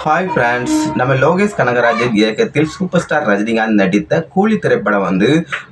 Hi friends நம்ம லோகேஷ் கனகராஜன் இயக்கத்தில் super star Rajinikanth நடித்த கூலி திரைப்படம் வந்து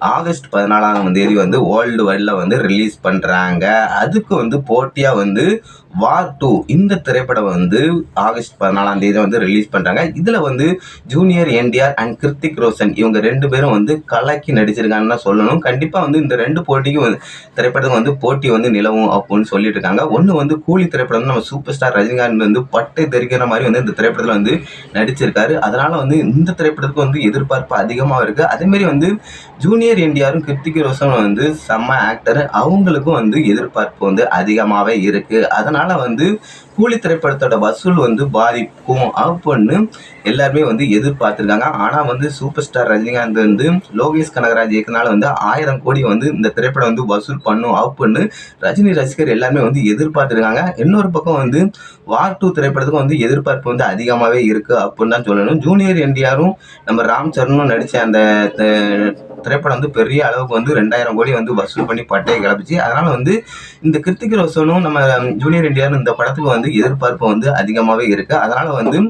ஆகஸ்ட் பதினாலாம் தேதி வந்து வேர்ல்டு வைடில் வந்து ரிலீஸ் பண்ணுறாங்க அதுக்கு வந்து போட்டியாக வந்து வார் டூ இந்த திரைப்படம் வந்து ஆகஸ்ட் பதினாலாம் தேதி வந்து ரிலீஸ் பண்ணுறாங்க இதில் வந்து junior NTR and Hrithik Roshan இவங்க ரெண்டு பேரும் வந்து கலக்கி நடிச்சிருக்காங்கன்னு தான் சொல்லணும். கண்டிப்பாக வந்து இந்த ரெண்டு போட்டிக்கும் வந்து திரைப்படத்துக்கு வந்து போட்டி வந்து நிலவும் அப்படின்னு சொல்லிட்டு இருக்காங்க. ஒன்று வந்து கூலி திரைப்படம் வந்து நம்ம சூப்பர் ஸ்டார் ரஜினிகாந்த் வந்து பட்டை தெரிக்கிற மாதிரி வந்து இந்த திரைப்படத்தில் வந்து நடிச்சிருக்காரு. அதனால் வந்து இந்த திரைப்படத்துக்கு வந்து எதிர்பார்ப்பு அதிகமாக இருக்குது அதேமாரி வந்து ஜூனியர் என்டிஆரும் கிருத்திக் ரோஷனும் வந்து செம்ம ஆக்டர் அவங்களுக்கும் வந்து எதிர்பார்ப்பு வந்து அதிகமாகவே இருக்குது அதனால் அதனால் வந்து கூலி திரைப்படத்தோட வசூல் வந்து பாதிக்கும் அப்படின்னு எல்லாருமே வந்து எதிர்பார்த்துருக்காங்க. ஆனால் வந்து சூப்பர் ஸ்டார் ரஜினிகாந்த் வந்து லோகேஷ் கனகராஜ் இயக்குனால வந்து ஆயிரம் கோடி வந்து இந்த திரைப்படம் வந்து வசூல் பண்ணும் அப்படின்னு ரஜினி ரசிகர் எல்லாமே வந்து எதிர்பார்த்துருக்காங்க. இன்னொரு பக்கம் வந்து வார் டூ திரைப்படத்துக்கு வந்து எதிர்பார்ப்பு வந்து அதிகமாகவே இருக்குது அப்படின்னு தான் சொல்லணும். ஜூனியர் என்டிஆரும் நம்ம ராம் சரணும் நடித்த அந்த திரைப்படம் வந்து பெரிய அளவுக்கு வந்து ரெண்டாயிரம் கோடி வந்து வசூல் பண்ணி பட்டையை கிளப்பிச்சு. அதனால் வந்து இந்த கிருத்திக் ரோஷனும் நம்ம ஜூனியர் என்டிஆர் இந்த படத்துக்கு வந்து எதிர்பார்ப்பு வந்து அதிகமாகவே இருக்கு. அதனால வந்து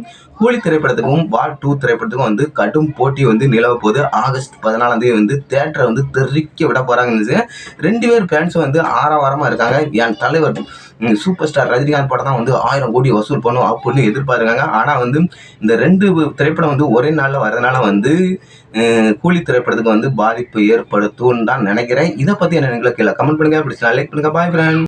கூலி திரைப்படத்துக்கும் வார் டூ திரைப்படத்துக்கும் வந்து கடும் போட்டி வந்து நிலவ போது ஆகஸ்ட் பதினாலாம் தேதி வந்து தேட்டரை வந்து தெறிக்க விட போகிறாங்கன்னு ரெண்டு பேர் ஃபேன்ஸும் வந்து ஆரவாரமாக இருக்காங்க. என் தலைவர் சூப்பர் ஸ்டார் ரஜினிகாந்த் படம் தான் வந்து ஆயிரம் கோடி வசூல் பண்ணும் அப்படின்னு எதிர்பார்க்குறாங்க. ஆனால் வந்து இந்த ரெண்டு திரைப்படம் வந்து ஒரே நாளில் வரதுனால வந்து கூலி திரைப்படத்துக்கு வந்து பாதிப்பு ஏற்படுத்தும்னு தான் நினைக்கிறேன். இதை பற்றி என்ன கீழே கமெண்ட் பண்ணுங்கள் பிடிச்சா லைக் பண்ணுங்கள் பாய் ஃப்ரெண்ட்